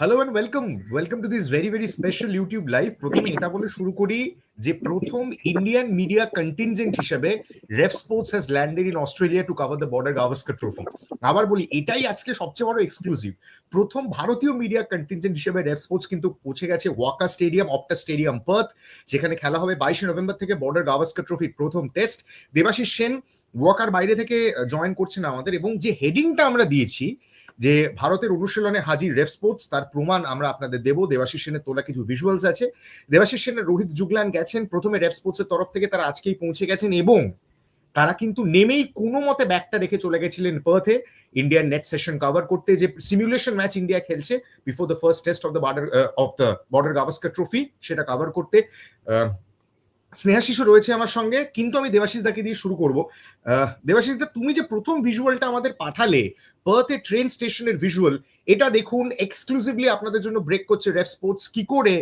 Hello and welcome welcome to this very very special YouTube live প্রথমে এটা বলে শুরু করি যে প্রথম ইন্ডিয়ান মিডিয়া কন্টিনজেন্ট হিসেবে Rev sports has landed in Australia to cover the Border Gavaskar trophy আবার বলি, এটাই আজকে সবচেয়ে বড় এক্সক্লুসিভ প্রথম ভারতীয় মিডিয়া কন্টিনজেন্ট হিসেবে রেফ স্পোর্টস কিন্তু পৌঁছে গেছে ওয়াকা স্টেডিয়াম অপটা স্টেডিয়াম পার্থ যেখানে খেলা হবে বাইশে নভেম্বর থেকে বর্ডার গাভাস্কার ট্রফির প্রথম টেস্ট দেবাশিস সেন ওয়াকার বাইরে থেকে জয়েন করছেন আমাদের এবং যে হেডিংটা আমরা দিয়েছি যে ভারতের অনুশীলনে হাজির রেফ স্পোর্টস, তার প্রমাণ আমরা আপনাদের দেবো। দেবাশিস সেনের তোলা কিছু ভিজুয়ালস আছে। দেবাশিস সেনের রোহিত জুগলান গেছেন প্রথমে রেফ স্পোর্টস এর তরফ থেকে, তারা আজকেই পৌঁছে গেছেন এবং তারা কিন্তু নেমেই কোনো মতে ব্যাগটা রেখে চলে গেছিলেন পার্থে। ইন্ডিয়ান নেট সেশন কভার করতে যে সিমুলেশন ম্যাচ ইন্ডিয়া খেলছে before the first test of the border of the Border Gavaskar trophy সেটা কভার করতে স্নেহাশিসও রয়েছে আমার সঙ্গে, কিন্তু আমি দেবাশিস দাকে দিয়ে শুরু করব। দেবাশিস দা, তুমি যে প্রথম ভিজুয়ালটা আমাদের পাঠালে পার্থে ট্রেন স্টেশনের ভিজুয়াল এটা দেখুন এক্সক্লুসিভলি আপনাদের জন্য ব্রেক করছে রেফ স্পোর্টস কি করে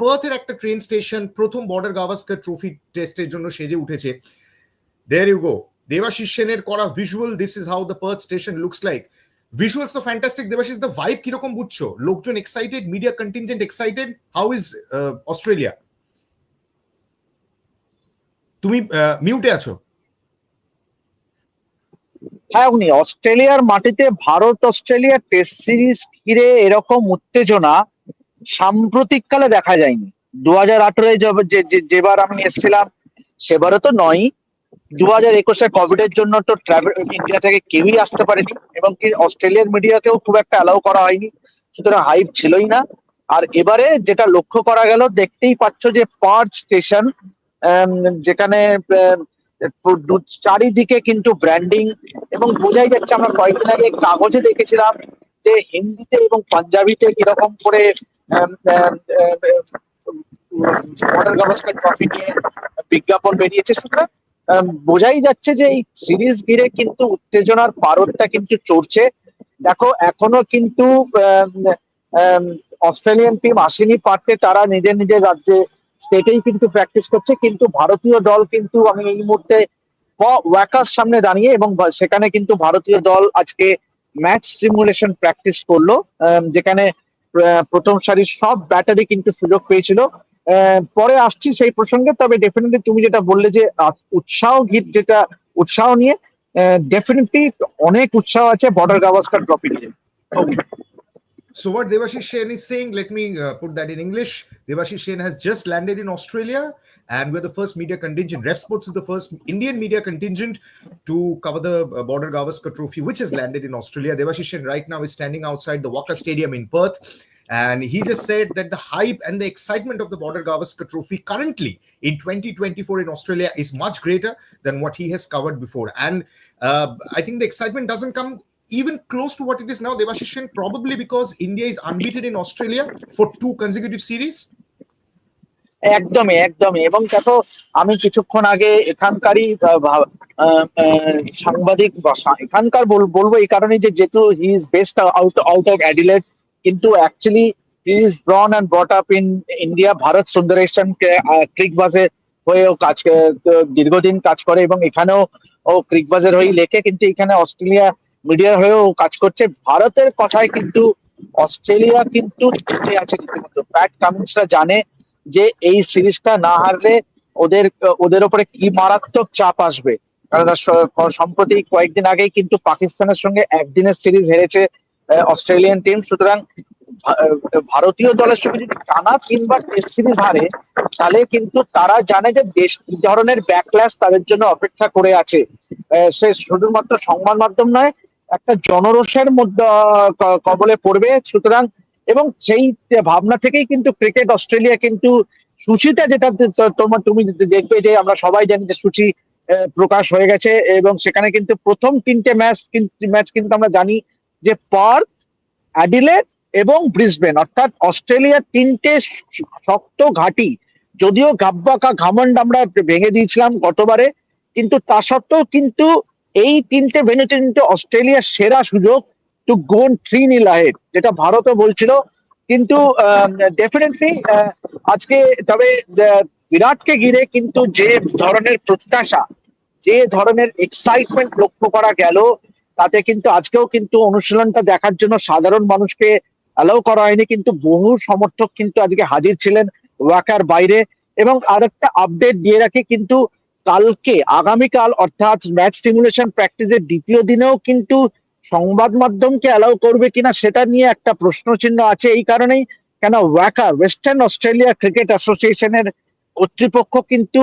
পার্থের একটা ট্রেন স্টেশন প্রথম বর্ডার গাভাস্কার ট্রফি টেস্টের জন্য সেজে উঠেছে। দেয়ার ইউ গো দেবাশিস সেনের করা visual this is how the Perth station looks like visuals তো ফ্যান্টাস্টিক দেবাশিস দ্য ভাইব কীরকম বুঝছ? লোকজন excited media contingent excited how is Australia তুমি মিউটে আছো? হ্যাঁ উনি অস্ট্রেলিয়ার মাটিতে ভারত অস্ট্রেলিয়া টেস্ট সিরিজ ঘিরে এরকম উত্তেজনা সাম্প্রতিককালে দেখা যায়নি। দু হাজার আঠারোয় যেবার আমি এসেছিলাম, সেবারও তো নয় দু হাজার একুশে কোভিড এর জন্য তো ট্রাভেল ইন্ডিয়া থেকে কেউই আসতে পারেনি এবং কি অস্ট্রেলিয়ার মিডিয়াকেও খুব একটা অ্যালাউ করা হয়নি। সুতরাং হাইপ ছিলই না। আর এবারে যেটা লক্ষ্য করা গেল, দেখতেই পাচ্ছ যে পার্ট স্টেশন যেখানে চারিদিকে কিন্তু ব্র্যান্ডিং এবং বোঝাই যাচ্ছে আমরা কয়েকদিন আগে কাগজে দেখেছিলাম যে হিন্দিতে এবং পাঞ্জাবিতে কীরকম করে ট্রফি নিয়ে বিজ্ঞাপন বেরিয়েছে। সুতরাং বোঝাই যাচ্ছে যে এই সিরিজ ঘিরে কিন্তু উত্তেজনার পারদটা কিন্তু চড়ছে। দেখো, এখনও কিন্তু অস্ট্রেলিয়ান টিম আসেনি, পারতে তারা নিজের নিজের রাজ্যে স্টেটেই কিন্তু প্র্যাকটিস করছে, কিন্তু ভারতীয় দল কিন্তু আমি এই মুহূর্তে ওয়াকার সামনে দাঁড়িয়ে এবং সেখানে কিন্তু ভারতীয় দল আজকে ম্যাচ সিমুলেশন প্র্যাকটিস করল যেখানে প্রথম সারির সব ব্যাটারি কিন্তু সুযোগ পেয়েছিল। পরে আসছি সেই প্রসঙ্গে, তবে ডেফিনেটলি তুমি যেটা বললে যে উৎসাহ গীত যেটা, উৎসাহ নিয়ে ডেফিনেটলি অনেক উৎসাহ আছে বর্ডার গাভাস্কার ট্রফি নিয়ে। So what Devashish Sen is saying, let me uh, put that in English. Devashish Sen has just landed in Australia and we're the first media contingent. Ref Sports is the first Indian media contingent to cover the uh, Border Gavaskar Trophy, which has landed in Australia. Devashish Sen right now is standing outside the Walker Stadium in Perth. And he just said that the hype and the excitement of the Border Gavaskar Trophy currently in 2024 in Australia is much greater than what he has covered before. And uh, I think the excitement doesn't come even close to what it is now, Devashishan, probably because India is unbeaten in Australia for two consecutive series? একদমই একদমই এবং দেখো আমি কিছুক্ষণ আগে এখানকারই সাংবাদিক এখানকার বলব এই কারণে যে যেহেতু he is best out out of Adelaide কিন্তু actually he is born and brought up in India Bharat Sundaresan Cricbuzz হয়েও কাজ দীর্ঘদিন কাজ করে এবং এখানেও ও ক্রিক বাজের হয়ে লেখে কিন্তু এখানে অস্ট্রেলিয়া মিডিয়ার হয়েও কাজ করছে। ভারতের কথায় কিন্তু, অস্ট্রেলিয়া কিন্তু আছে রীতিমতো। প্যাট কামিন্সরা জানে যে এই সিরিজটা না হারলে ওদের ওদের ওপরে কি মারাত্মক চাপ আসবে। সম্প্রতি কয়েকদিন আগেই কিন্তু পাকিস্তানের সঙ্গে একদিনের সিরিজ হেরেছে অস্ট্রেলিয়ান টিম সুতরাং ভারতীয় দলের সঙ্গে যদি টানা তিনবার টেস্ট সিরিজ হারে, তাহলে কিন্তু তারা জানে যে দেশ ধরনের ব্যাকল্যাশ তাদের জন্য অপেক্ষা করে আছে। সে শুধুমাত্র সংবাদ মাধ্যম নয় একটা জনরোষের মধ্যে কবলে পড়বে। সুতরাং, এবং সেই ভাবনা থেকেই কিন্তু ক্রিকেট অস্ট্রেলিয়া কিন্তু সূচিটা যেটা তোমার তুমি দেখবে যে আমরা সবাই জানি যে সূচি প্রকাশ হয়ে গেছে এবং সেখানে কিন্তু প্রথম তিনটে ম্যাচ ম্যাচ কিন্তু আমরা জানি যে পার্থ অ্যাডিলেট এবং ব্রিসবেন। অর্থাৎ অস্ট্রেলিয়ার তিনটে শক্ত ঘাটি। যদিও গাব্বাকা ঘামন্ড আমরা ভেঙে দিয়েছিলাম গতবারে, কিন্তু তা সত্ত্বেও কিন্তু এই তিনটে ভেন্যুতে কিন্তু অস্ট্রেলিয়ার সেরা সুযোগ two gone three nil ahead যেটা ভারতও বলছিল। কিন্তু ডেফিনেটলি আজকে তবে বিরাটকে ঘিরে কিন্তু যে ধরনের প্রত্যাশা, যে ধরনের এক্সাইটমেন্ট লক্ষ্য করা গেল, তাতে কিন্তু আজকেও কিন্তু অনুশীলনটা দেখার জন্য সাধারণ মানুষকে অ্যালাউ করা হয়নি। কিন্তু বহু সমর্থক কিন্তু আজকে হাজির ছিলেন ওয়াকার বাইরে। এবং আরেকটা আপডেট দিয়ে রাখি, কিন্তু কালকে, আগামীকাল অর্থাৎ ম্যাচ স্টিমুলেশন প্র্যাকটিসের দ্বিতীয় দিনেও কিন্তু সংবাদ মাধ্যমকে অ্যালাউ করবে কিনা সেটা নিয়ে একটা প্রশ্ন চিহ্ন আছে। এই কারণেই কেন ওয়াকার ওয়েস্টার্ন অস্ট্রেলিয়া ক্রিকেট অ্যাসোসিয়েশনের কর্তৃপক্ষ কিন্তু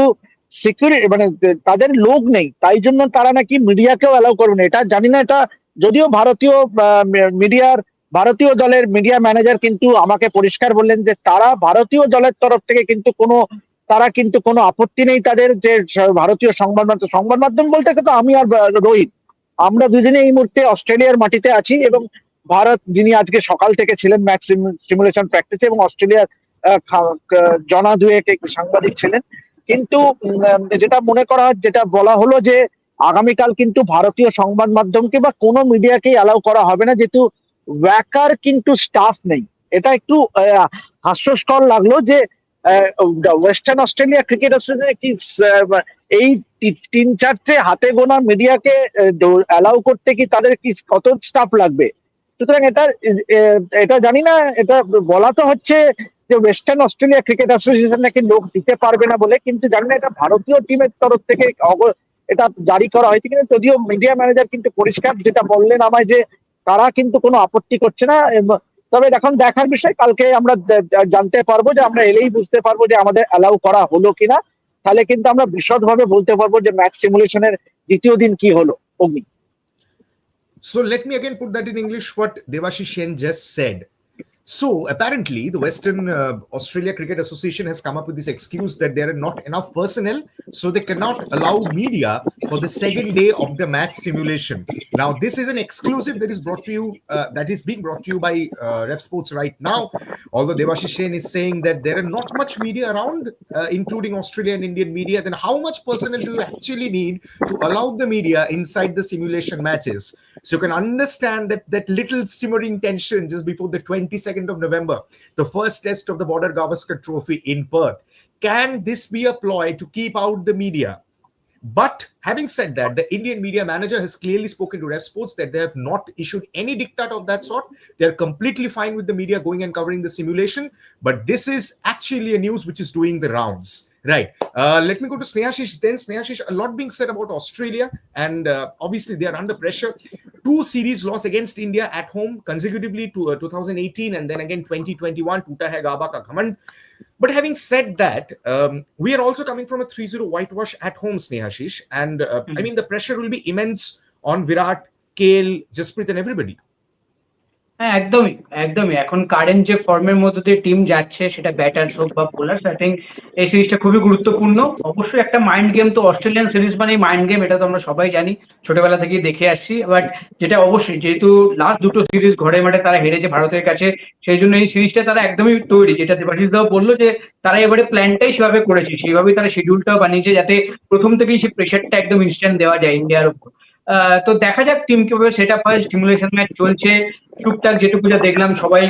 সিকিউরিটি মানে তাদের লোক নেই, তাই জন্য তারা নাকি মিডিয়াকেও অ্যালাউ করবে না। এটা জানি না, এটা যদিও ভারতীয় মিডিয়ার, ভারতীয় দলের মিডিয়া ম্যানেজার কিন্তু আমাকে পরিষ্কার বললেন যে তারা ভারতীয় দলের তরফ থেকে কিন্তু কোনো তারা কিন্তু কোনো আপত্তি নেই তাদের যে ভারতীয় সংবাদ মাধ্যম সংবাদ মাধ্যম বলতে কিন্তু আমি আর রোহিত। আমরা দুজনে এই মুহূর্তে অস্ট্রেলিয়ার মাটিতে আছি এবং ভারত, যিনি আজকে সকাল থেকে ছিলেন ম্যাচ সিমুলেশন প্র্যাকটিসে এবং অস্ট্রেলিয়ার জনা দুয়েক সাংবাদিক ছিলেন। কিন্তু যেটা মনে করা, যেটা বলা হলো যে আগামীকাল কিন্তু ভারতীয় সংবাদ মাধ্যমকে বা কোনো মিডিয়াকেই অ্যালাউ করা হবে না, যেহেতু ওয়াকার কিন্তু স্টাফ নেই। এটা একটু হাস্যস্কর লাগল যে ওয়েস্টার্ন অস্ট্রেলিয়া ক্রিকেট অ্যাসোসিয়েশন কি এই তিন চারটে হাতে গোনা মিডিয়াকে অ্যালাউ করতে কি তাদের কি কত স্টাফ লাগবে? সুতরাং এটা এটা জানি না, এটা বলা তো হচ্ছে যে ওয়েস্টার্ন অস্ট্রেলিয়া ক্রিকেট অ্যাসোসিয়েশন নাকি লোক দিতে পারবে না বলে, কিন্তু জানি না এটা ভারতীয় টিমের তরফ থেকে এটা জারি করা হয়েছে কিন্তু যদিও মিডিয়া ম্যানেজার কিন্তু পরিষ্কার যেটা বললেন আমায় যে তারা কিন্তু কোনো আপত্তি করছে না তবে এখন দেখার বিষয়, কালকে আমরা জানতে পারব যে আমরা এলেই বুঝতে পারব যে আমাদের অ্যালাউ করা হলো কিনা তাহলে কিন্তু আমরা বিশদভাবে বলতে পারব যে ম্যাচ সিমুলেশনের দ্বিতীয় দিন কি হলো, Agni so let me again put that in English, what Devashish Sen just said. So apparently, the Western uh, Australia Cricket Association has come up with this excuse that there are not enough personnel, so they cannot allow media for the second day of the match simulation. Now, this is an exclusive that is brought to you, uh, that is being brought to you by uh, Ref Sports right now. Although Devashish Sen is saying that there are not much media around, uh, including Australian and Indian media, then how much personnel do you actually need to allow the media inside the simulation matches? So you can understand that that little simmering tension just before the 22nd of November, the first test of the Border Gavaskar Trophy in Perth. Can this be a ploy to keep out the media? But having said that, the Indian media manager has clearly spoken to Ref Sports that they have not issued any diktat of that sort. They're completely fine with the media going and covering the simulation. But this is actually a news which is doing the rounds. Right. Uh, let me go to Snehashish. Then Snehashish, a lot being said about Australia, and uh, obviously they are under pressure. Two series loss against India at home consecutively to uh, 2018 and then again 2021. Tuta hai Gaba ka ghamand. But having said that, um, we are also coming from a 3-0 whitewash at home, Snehashish, and uh, I Mhm. mean the pressure will be immense on Virat, Kale, Jasprit, and everybody. হ্যাঁ একদমই একদমই। এখন current যে ফর্মের মধ্যে দিয়ে team যাচ্ছে, সেটা ব্যাটার হোক বা বোলার আই থিঙ্ক এই সিরিজটা খুবই গুরুত্বপূর্ণ। অবশ্যই একটা মাইন্ড গেম তো অস্ট্রেলিয়ান সিরিজ মানে মাইন্ড গেম এটা তো আমরা সবাই জানি। ছোটবেলা থেকেই দেখে আসছি। বাট যেটা অবশ্যই, যেহেতু লাস্ট দুটো সিরিজ ঘরে মাঠে তারা হেরেছে ভারতের কাছে, সেই জন্য এই সিরিজটা তারা একদমই তৈরি। যেটা দেবাশিস দাও বলল যে, তারা এবারে প্ল্যানটাই সেভাবে করেছে। সেইভাবেই তারা শিডিউলটাও বানিয়েছে যাতে প্রথম থেকেই সেই প্রেশারটা একদম ইনস্ট্যান্ট দেওয়া যায় ইন্ডিয়ার উপর। তো দেখা যাক টিম কীভাবে সেট আপ হয় স্টিমুলেশন ম্যাচ চলছে, টুকটাক যেটুকু যা দেখলাম সবাই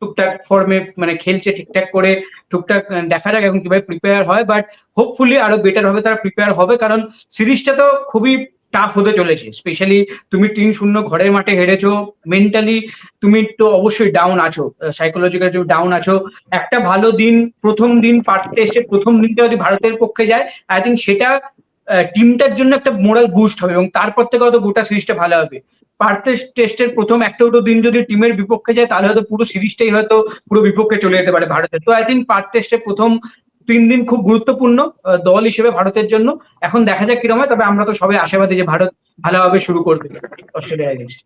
টুকটাক ফর্মে মানে খেলছে ঠিকঠাক করে, টুকটাক দেখা যাক এখন কীভাবে প্রিপেয়ার হয় বাট হোপফুলি আরও বেটার হবে, তারা প্রিপেয়ার হবে, কারণ সিরিজটা তো খুবই টাফ হতে চলেছে স্পেশালি তুমি তিন শূন্য ঘরের মাঠে হেরেছো মেন্টালি তুমি তো অবশ্যই ডাউন আছো সাইকোলজিক্যাল ডাউন আছো, একটা ভালো দিন, প্রথম দিন পারতে এসে প্রথম দিনটা যদি ভারতের পক্ষে যায় আই থিঙ্ক সেটা টিমটার জন্য একটা মোরাল বুস্ট হবে এবং তারপর থেকে হয়তো গোটা সিরিজটা ভালো হবে পার্থ টেস্টের প্রথম একটা দুটো দিন যদি টিমের বিপক্ষে যায় তাহলে হয়তো পুরো সিরিজটাই হয়তো পুরো বিপক্ষে চলে যেতে পারে ভারতের তো আই থিঙ্ক পার্থ টেস্টের প্রথম তিন দিন খুব গুরুত্বপূর্ণ দল হিসেবে ভারতের জন্য এখন দেখা যাক কীরকম হয় তবে আমরা তো সবাই আশাবাদী যে ভারত ভালোভাবে শুরু করবে Australia against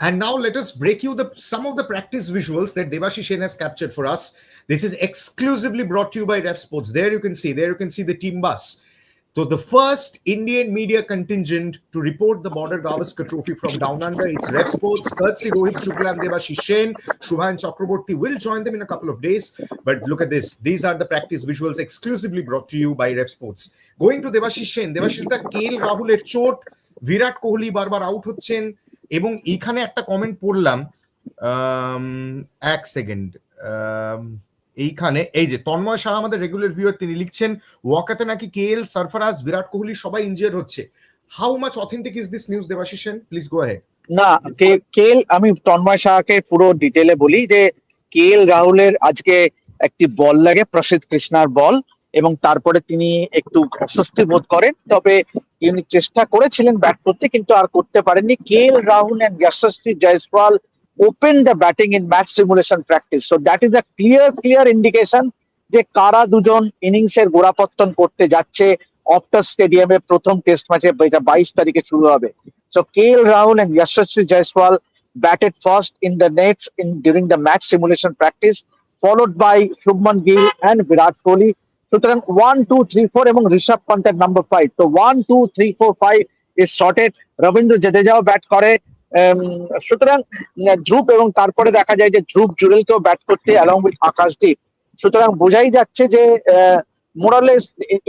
And now let us break you the some of the practice visuals that Devashish Sen has captured for us. This is exclusively brought to you by Ref Sports. There you can see, there you can see the team bus. So the first Indian media contingent to report the Border Gavaskar Trophy from down under, it's Ref Sports. Courtesy Rohit Shukla and Devashish Sen. Shubhan Chakraborty will join them in a couple of days. But look at this. These are the practice visuals exclusively brought to you by Ref Sports. Going to Devashish Sen. Devashish the কেল রাহুলের চোট বিরাট কোহলি বারবার out হচ্ছেন এবং এখানে একটা comment পড়লাম আম, এক second এইখানে, এই যে তন্ময় শাহ আমাদের রেগুলার ভিউয়ার তিনি লিখছেন, ওয়াকাতে নাকি কে এল, সারফারাজ, বিরাট কোহলি সবাই ইনজিয়ার হচ্ছে। How much authentic is this news Debashis Sen? Please go ahead না, কে কেল আমি তন্ময় শাহকে পুরো ডিটেলে বলি যে, কে এল রাহুলের আজকে একটি বল লাগে, প্রসিদ্ধ কৃষ্ণার বল এবং তারপরে তিনি একটু অস্বস্তি বোধ করেন, তবে তিনি চেষ্টা করেছিলেন ব্যাট করতে, কিন্তু আর করতে পারেননি। K L Rahul Yashasvi Jaiswal open the batting in match simulation practice so that is a clear clear indication যে কারা দুজন ইনিংসের গোড়াপত্তন করতে যাচ্ছে অপটাস স্টেডিয়ামে প্রথম টেস্ট ম্যাচে এটা বাইশ তারিখে শুরু হবে। So K L Rahul and Yashasvi Jaiswal batted first in the nets in during the match simulation practice, followed by Shubman Gill and Virat Kohli. সুতরাং ওয়ান টু থ্রি ফোর এবং ঋষভ পান্তের নাম্বার ফাইভ তো one two three four five is sorted Ravindra জাদেজাও bat করে। সুতরাং ধ্রুব এবং তারপরে দেখা যায় যে ধ্রুব জুরেলকেও ব্যাট করতে অ্যালং উইথ আকাশদীপ। সুতরাং বোঝাই যাচ্ছে যে মোরালেস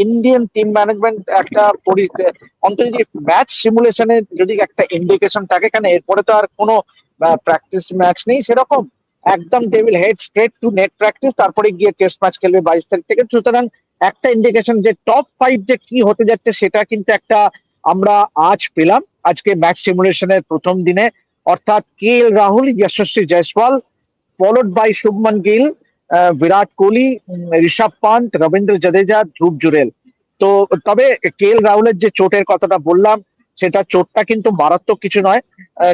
ইন্ডিয়ান টিম ম্যানেজমেন্ট একটা অন্তত যদি ম্যাচ সিমুলেশনে যদি একটা ইন্ডিকেশন থাকে, কেন এরপরে তো আর কোনো প্র্যাকটিস ম্যাচ নেই সেরকম। একদম they will head straight to net practice তারপরে গিয়ে টেস্ট ম্যাচ খেলবে বাইশ তারিখ থেকে। সুতরাং একটা ইন্ডিকেশন যে টপ ফাইভ যে কি হতে যাচ্ছে সেটা কিন্তু একটা আমরা আজ পেলাম। আজকে ম্যাচ সিমুলেশনের প্রথম দিনে, অর্থাৎ K L Rahul, Yashasvi Jaiswal followed by Shubman Gill Virat Kohli, Rishabh Pant Ravindra Jadeja, Dhruv Jurel. তো তবে কে এল রাহুলের যে চোটের কথাটা বললাম, সেটা চোটটা কিন্তু মারাত্মক কিছু নয়।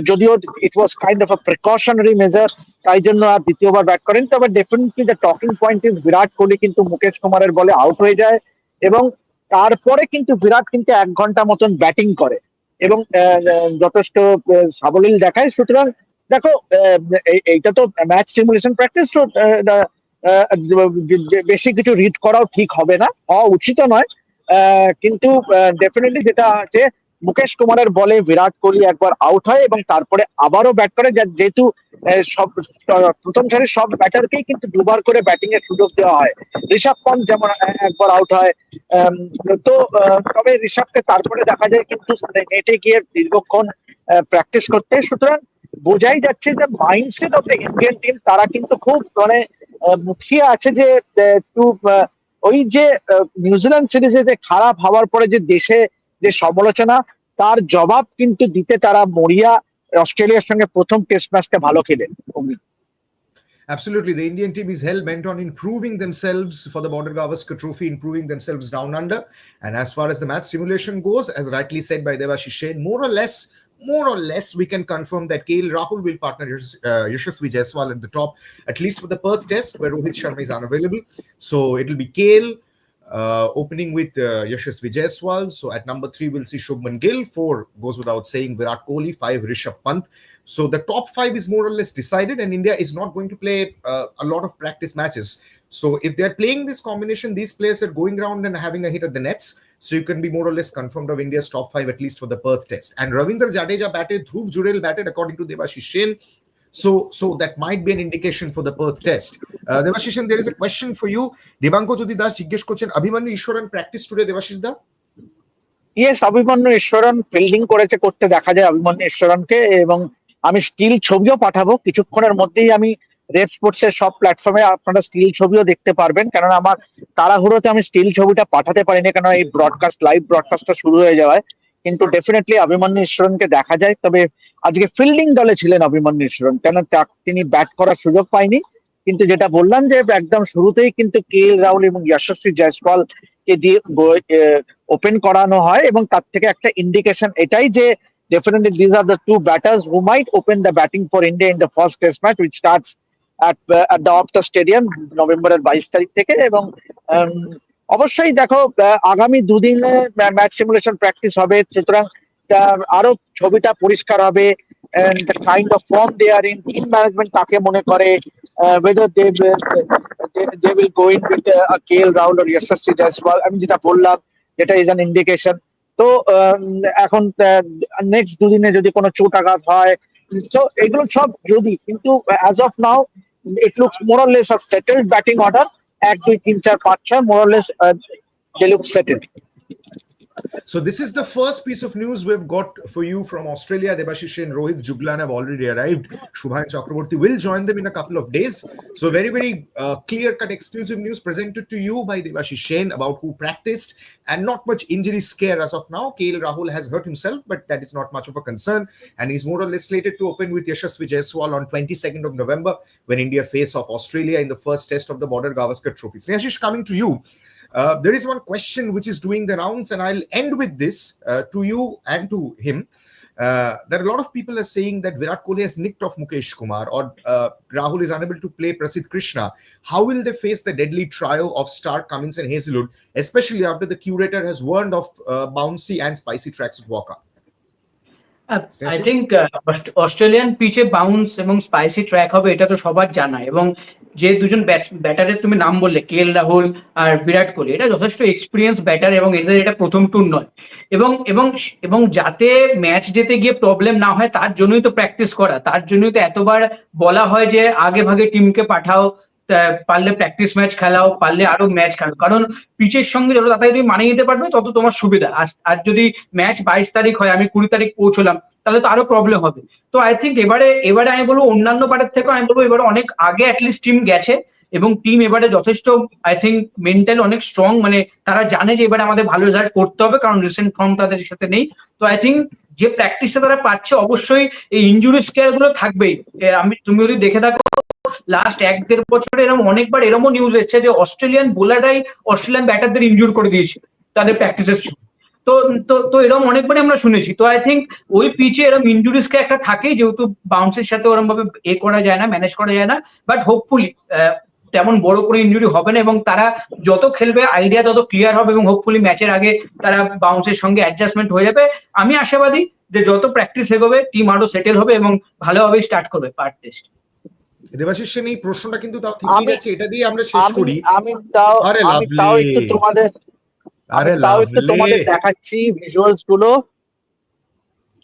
যদিও it was kind of a precautionary measure তাই জন্য আর দ্বিতীয়বার ব্যাট করেন। তবে definitely the talking point is Virat Kohli কিন্তু মুকেশ কুমারের বলে আউট হয়ে যায় এবং তারপরে কিন্তু বিরাট কিন্তু এক ঘণ্টা মতন ব্যাটিং করে। এবং যথেষ্ট সাবলীল দেখায়। সুতরাং, দেখো এইটা তো ম্যাচ সিমুলেশন প্র্যাকটিস তো বেশি কিছু রিড করাও ঠিক হবে না। হওয়া উচিত নয়। কিন্তু ডেফিনেটলি যেটা আছে মুকেশ কুমারের বলে বিরাট কোহলি একবার আউট হয় এবং তারপরে আবারও ব্যাট করে। যেহেতু সব প্রথম সারির সব ব্যাটারকেই কিন্তু দুবার করে ব্যাটিং এর সুযোগ দেওয়া হয়। ঋষভ পান্ট যেমন একবার আউট হয়। তো তবে ঋষভকে তারপরে দেখা যায় কিন্তু নেটে গিয়ে দীর্ঘক্ষণ প্র্যাকটিস করতে। সুতরাং বোঝাই যাচ্ছে যে mindset of the Indian team তারা কিন্তু খুব মানে মুখিয়ে আছে যে একটু ওই যে নিউজিল্যান্ড সিরিজে যে খারাপ হওয়ার পরে যে দেশে যে সমালোচনা তার জবাব কিন্তু দিতে তারা মরিয়া অস্ট্রেলিয়ার সঙ্গে প্রথম টেস্ট ম্যাচটা ভালো খেলে Absolutely. The Indian team is hell bent on improving themselves for the Border Gavaskar Trophy, improving themselves down under. And as far as the match simulation goes, as rightly said by Devashish Shane, more or less, more or less, we can confirm that KL Rahul will partner uh, Yashasvi Jaiswal at the top, at least for the Perth Test, where Rohit Sharma is unavailable. So it'll be KL uh, opening with uh, Yashasvi Jaiswal. So at number three, we'll see Shubman Gill. Four goes without saying Virat Kohli. Five, Rishabh Pant. So the top five is more or less decided, and India is not going to play uh, a lot of practice matches. So if they're playing this combination, these players are going around and having a hit at the nets. So you can be more or less confirmed of India's top five, at least for the Perth test. And Ravindra Jadeja batted, Dhruv Jurel batted, according to Devashish Shen. So, so that might be an indication for the Perth test. Uh, Devashish, Shen, there is a question for you. Debanko Jodi Das জিজ্ঞেস করছেন Abhimanyu Easwaran practice today Debashis da yes Abhimanyu Easwaran fielding করেছে করতে দেখা যায় অভিমন্যু ঈশ্বরনকে এবং আমি still ছবিও পাঠাবো কিছুক্ষণের মধ্যেই আমি রেড স্পোর্টস এর সব প্ল্যাটফর্মে আপনারা স্টিল ছবিও দেখতে পারবেন কারণ আমার তাড়াহুড়োতে আমি স্টিল ছবিটা পাঠাতে পারিনি কারণ এই ব্রডকাস্ট লাইভ ব্রডকাস্টটা শুরু হয়ে যাওয়ায় কিন্তু ডেফিনেটলি অভিমন্যু ঈশ্বরনকে দেখা যায়। তবে আজকে ফিল্ডিং দলে ছিলেন অভিমন্যু ঈশ্বরন কেন তিনি ব্যাট করার সুযোগ পায়নি। কিন্তু যেটা বললাম যে একদম শুরুতেই কিন্তু কে এল রাহুল এবং যশস্বী জয়সওয়াল কে দিয়ে ওপেন করানো হয় এবং তার থেকে একটা ইন্ডিকেশন এটাই যে definitely these are the two batters who might open the batting for India in the first test match which starts at uh, at the বাইশ তারিখ থেকে এবং উম, অবশ্যই দেখো আগামী দুদিনে ম্যাচ সিমুলেশন প্র্যাকটিস হবে সুতরাং আরও ছবিটা পরিষ্কার হবে kind of form they are in team management কাকে মনে করে whether they will they, they will go in with uh, a KL আমি যেটা বললাম যেটা is an indication. তো এখন নেক্সট দুদিনে যদি কোনো চোট আঘাত হয় তো এগুলো সব যদি কিন্তু as of now it looks more less a settled batting order এক দুই তিন চার পাঁচ ছয় more or less they look settled So this is the first piece of news we've got for you from Australia. Debashish and Rohit Juglan have already arrived. Shubhan Chakraborty will join them in a couple of days. So very, very uh, clear-cut exclusive news presented to you by Debashish Sen about who practiced and not much injury scare as of now. KL Rahul has hurt himself, but that is not much of a concern. And he's more or less slated to open with Yashasvi Jaiswal on 22nd of November when India face off Australia in the first test of the Border Gavaskar Trophy. Snehashish, coming to you. Uh, there is one question which is doing the rounds, and I'll end with this uh, to you and to him. Uh, are a lot of people are saying that Virat Kohli has nicked off Mukesh Kumar or uh, Rahul is unable to play Prasidh Krishna. How will they face the deadly trio of Stark, Cummins, and Hazelwood, especially after the curator has warned of uh, bouncy and spicy tracks at Walker? I Snehashish? Think Australian পিচে bounce এবং spicy track হবে এটা তো সবার জানা। এবং যে দুজন ব্যাটারের তুমি নাম বললে কে এল রাহুল আর বিরাট কোহলি এটা যথেষ্ট এক্সপিরিয়েন্স ব্যাটার এবং এদের এটা প্রথম টুর নয়। এবং এবং এবং যাতে ম্যাচ যেতে গিয়ে প্রবলেম না হয় তার জন্যই তো প্র্যাকটিস করা। তার জন্যই তো এতবার বলা হয় যে আগে ভাগে টিমকে পাঠাও পারলে প্র্যাকটিস ম্যাচ খেলাও, পারলে আরও ম্যাচ খেলাও। কারণ পিচের সঙ্গে যত তাড়াতাড়ি তুমি মানিয়ে নিতে পারবে, তত তোমার সুবিধা। আর যদি ম্যাচ বাইশ তারিখ হয়, আমি কুড়ি তারিখ পৌঁছলাম, তাহলে তো আরও প্রবলেম হবে। তো আই থিঙ্ক এবারে এবারে আমি বলব অন্যান্য বারের থেকে আমি বলব এবারে অনেক আগে অ্যাটলিস্ট টিম গেছে এবং টিম এবারে যথেষ্ট আই থিঙ্ক মেন্টাল অনেক স্ট্রং মানে তারা জানে যে এবারে আমাদের ভালো রেজাল্ট করতে হবে, কারণ রিসেন্ট ফর্ম তাদের সাথে নেই। তো আই থিঙ্ক যে প্র্যাকটিসটা তারা পাচ্ছে, অবশ্যই এই ইঞ্জুরি স্কেয়ারগুলো থাকবেই। আমি, তুমি যদি দেখে থাকো লাস্ট এক দেড় বছরে এরকম অনেকবার এরকমও নিউজ এসেছে যে অস্ট্রেলিয়ান বোলাররাই অস্ট্রেলিয়ান ব্যাটারদের ইনজুর করে দিয়েছে তাদের প্র্যাকটিসের তো তো তো এরকম অনেকবারই আমরা শুনেছি। তো আই থিঙ্ক ওই পিচে এরকম ইঞ্জুরিসকে একটা থাকেই, যেহেতু বাউন্সের সাথে ওরকম ভাবে এ করা যায় না ম্যানেজ করা যায় না। বাট হোপফুলি তেমন বড় করে ইঞ্জুরি হবে না এবং তারা যত খেলবে আইডিয়া তত ক্লিয়ার হবে এবং হোপফুলি ম্যাচের আগে তারা বাউন্সের সঙ্গে অ্যাডজাস্টমেন্ট হয়ে যাবে। আমি আশাবাদী যে যত প্র্যাকটিস এগোবে টিম আরও সেটেল হবে এবং ভালোভাবেই স্টার্ট করবে পার্ট টেস্ট দেবাশিস সেন এই প্রশ্নটা কিন্তু তাও ঠিকই যাচ্ছে এটা দিয়ে আমরা শেষ করি। আমি তাও আরে তাও একটু তোমাদের আরে তাও একটু লাভলি তোমাদের দেখাচ্ছি ভিজুয়ালসগুলো।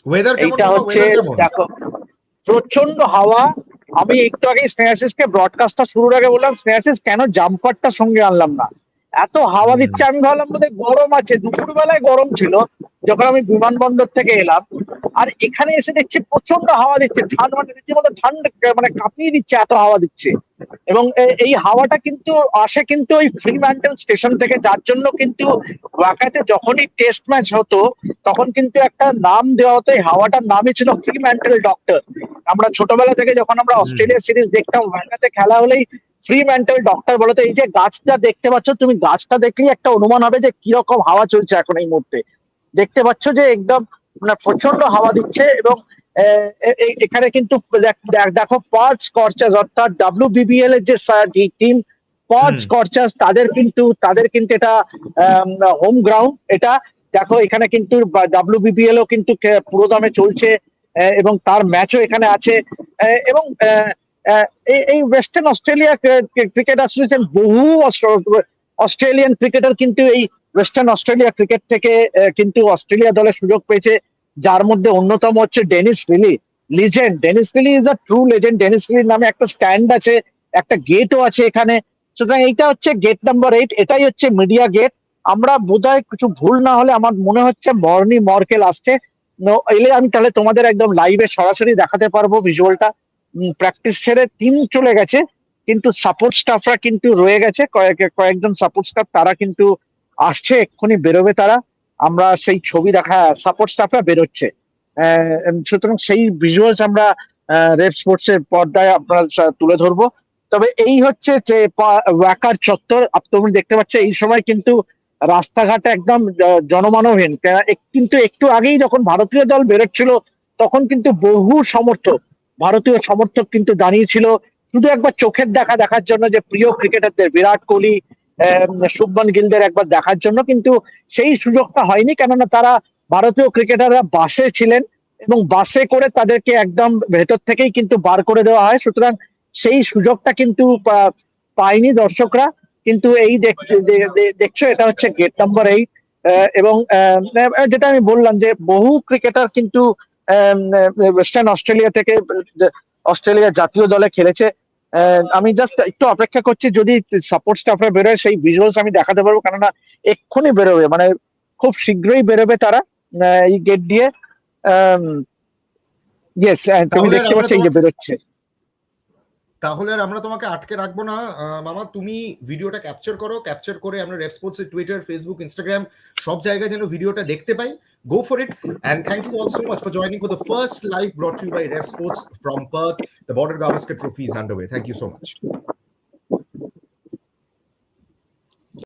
ওয়েদার কেমন হচ্ছে দেখো প্রচণ্ড হাওয়া। আমি একটু আগে স্নেহাশিসকে ব্রডকাস্টটা শুরুর আগে বললাম স্নেহাশিস কেন জাম্পারটা সঙ্গে আনলাম না? এত হাওয়া দিচ্ছে আমি ভাবলাম বোধহয় গরম আছে। দুপুর বেলায় গরম ছিল যখন আমি বিমানবন্দর থেকে এলাম আর এখানে এসে দেখছি প্রচণ্ড হাওয়া দিচ্ছে ঠান্ডা মানে রীতিমতো ঠান্ডা মানে কাঁপিয়ে দিচ্ছে এত হাওয়া দিচ্ছে। এবং এই হাওয়াটা কিন্তু আসে কিন্তু ওই ফ্রি স্টেশন থেকে যার জন্য কিন্তু ওয়াকাতে যখনই টেস্ট ম্যাচ হতো তখন কিন্তু একটা নাম দেওয়া হতো এই হাওয়াটার নামই ছিল ফ্রি ম্যান্টেল ডক্টর আমরা ছোটবেলা থেকে যখন আমরা অস্ট্রেলিয়া সিরিজ দেখতাম ওয়াকাতে খেলা হলেই ফ্রি মেন্টাল ডক্টর বলতো এই যে গাছটা দেখতে পাচ্ছ তুমি গাছটা দেখলেই একটা অনুমান হবে যে কীরকম হাওয়া চলছে এখন এই মুহূর্তে দেখতে পাচ্ছ যে একদম মানে প্রচণ্ড হাওয়া দিচ্ছে এবং এখানে কিন্তু দেখ- পার্ট স্কর্চার্স অর্থাৎ ডাব্লিউ বিবিএল এর যে টিম হুম। স্কর্চার্স তাদের কিন্তু তাদের কিন্তু এটা হোম গ্রাউন্ড এটা দেখো এখানে কিন্তু ডাব্লিউ বিবিএল ও কিন্তু পুরো দামে চলছে এবং তার ম্যাচও এখানে আছে এবং আহ, এই- ওয়েস্টার্ন অস্ট্রেলিয়া ক্রিকেট অ্যাসোসিয়েশন বহু অস্ট্র- অস্ট্রেলিয়ান ক্রিকেটার কিন্তু এই ওয়েস্টার্ন অস্ট্রেলিয়া ক্রিকেট থেকে কিন্তু অস্ট্রেলিয়া দলের সুযোগ পেয়েছে। যার মধ্যে অন্যতম হচ্ছে Dennis Lillee legend Dennis Lillee is a true legend Dennis লিলির নামে একটা স্ট্যান্ড আছে, একটা গেটও আছে এখানে। সুতরাং এইটা হচ্ছে গেট নাম্বার এইট এটাই হচ্ছে মিডিয়া গেট আমরা বোধহয় কিছু ভুল না হলে আমার মনে হচ্ছে মর্নি মর্কেল আসছে। এলে আমি তাহলে তোমাদের একদম লাইভে সরাসরি দেখাতে পারব ভিজুয়ালটা প্র্যাকটিস ছেড়ে টিম চলে গেছে, কিন্তু সাপোর্ট স্টাফরা কিন্তু রয়ে গেছে। কয়েক, কয়েকজন সাপোর্ট স্টাফ তারা কিন্তু আসছে, এক্ষুনি বেরোবে তারা। আমরা সেই ছবি দেখা সাপোর্ট স্টাফরা বেরোচ্ছে। সুতরাং সেই ভিজুয়ালস আমরা রেড স্পোর্টস এর পর্দায় আপনারা তুলে ধরবো। তবে এই হচ্ছে যে ওয়াকার চত্বর তুমি দেখতে পাচ্ছ, এই সময় কিন্তু রাস্তাঘাটে একদম জনমানবহীন। কিন্তু একটু আগেই যখন ভারতীয় দল বেরোচ্ছিল, তখন কিন্তু বহু সমর্থক ভারতীয় সমর্থক কিন্তু দাঁড়িয়েছিল শুধু একবার চোখের দেখা দেখার জন্য যে প্রিয় ক্রিকেটারদের, বিরাট কোহলি শুভমন গিলদের একবার দেখার জন্য কিন্তু সেই সুযোগটা হয়নি, কেননা তারা ভারতীয় ক্রিকেটাররা বাসে ছিলেন এবং বাসে করে তাদেরকে একদম ভেতর থেকেই কিন্তু বার করে দেওয়া হয়। সুতরাং সেই সুযোগটা কিন্তু পায়নি দর্শকরা। কিন্তু এই দেখছ এটা হচ্ছে গেট নাম্বার এইট এবং যেটা আমি বললাম যে বহু ক্রিকেটার কিন্তু ওয়েস্টার্ন অস্ট্রেলিয়া থেকে অস্ট্রেলিয়ার অস্ট্রেলিয়া জাতীয় দলে খেলেছে। আহ, আমি জাস্ট একটু অপেক্ষা করছি যদি সাপোর্ট স্টাফরা বেরোয় সেই ভিজুয়ালস আমি দেখাতে পারব কেননা এক্ষুনি বেরোবে মানে খুব শীঘ্রই বেরোবে তারা এই গেট দিয়ে। ইয়েস তুমি দেখতে পাচ্ছ এই যে বেরোচ্ছে। তাহলে আর আমরা তোমাকে আটকে রাখব না। মামা, তুমি ভিডিওটা ক্যাপচার করো। ক্যাপচার করে আমরা Rev sports Twitter Facebook Instagram সব জায়গায় যেন ভিডিওটা দেখতে পাই। Go for it and thank you all so much for joining for the first live brought you by Rev sports from Perth the Border Gavaskar trophy is underway thank you so much